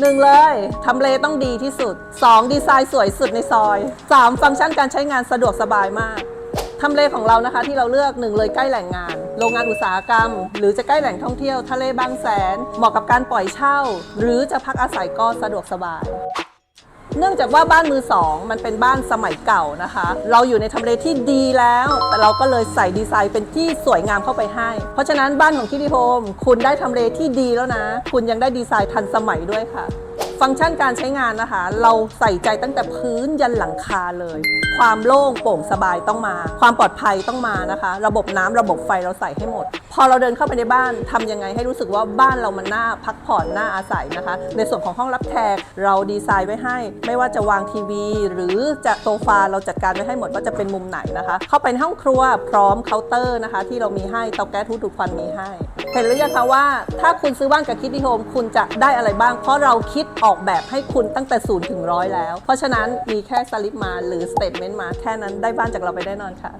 หนึ่งเลยทำเลต้องดีที่สุด 2 ดีไซน์สวยสุดในซอย 3 ฟังก์ชันการใช้งานสะดวกสบายมากทำเลของเรานะคะที่เราเลือกหนึ่งเลยใกล้แหล่งงาน โรงงานอุตสาหกรรม หรือจะใกล้แหล่งท่องเที่ยวทะเลบางแสน เหมาะกับการปล่อยเช่า หรือจะพักอาศัยก็สะดวกสบาย เนื่องจากว่าบ้านมือสองมันเป็นบ้านสมัยเก่านะคะ เราอยู่ในทำเลที่ดีแล้ว แต่เราก็เลยใส่ดีไซน์เป็นที่สวยงามเข้าไปให้ เพราะฉะนั้นบ้านของคิติโฮมคุณได้ทำเลที่ดีแล้วนะ คุณยังได้ดีไซน์ทันสมัยด้วยค่ะ ฟังก์ชันการใช้งานนะคะ เราใส่ใจตั้งแต่พื้นยันหลังคาเลย ความโล่งโปร่งสบายต้องมา ความปลอดภัยต้องมานะคะ ระบบน้ำระบบไฟเราใส่ให้หมด พอเราเดินเข้าไปในบ้านทำยังไงให้รู้สึกว่าบ้านเรามันน่าพักผ่อนน่าอาศัยนะคะ ในส่วนของห้องรับแขกเราดีไซน์ไว้ให้ ไม่ว่าจะวางทีวี หรือจะโซฟาเราจัดการไว้ให้หมดว่าจะเป็นมุมไหนนะคะ เข้าไปในห้องครัวพร้อมเคาน์เตอร์นะคะ ที่เรามีให้เตาแก๊สทุกดูดควันมีให้ เห็นหรือยังคะว่า ถ้าคุณซื้อบ้านกับคิดที่โฮมคุณจะได้อะไรบ้าง เพราะเราคิดออกแบบให้คุณตั้งแต่ศูนย์ถึงร้อยแล้ว เพราะฉะนั้นมีแค่สลิปมาหรือสเตทเมนต์มาแค่นั้นได้บ้านจากเราไปแน่นอนค่ะ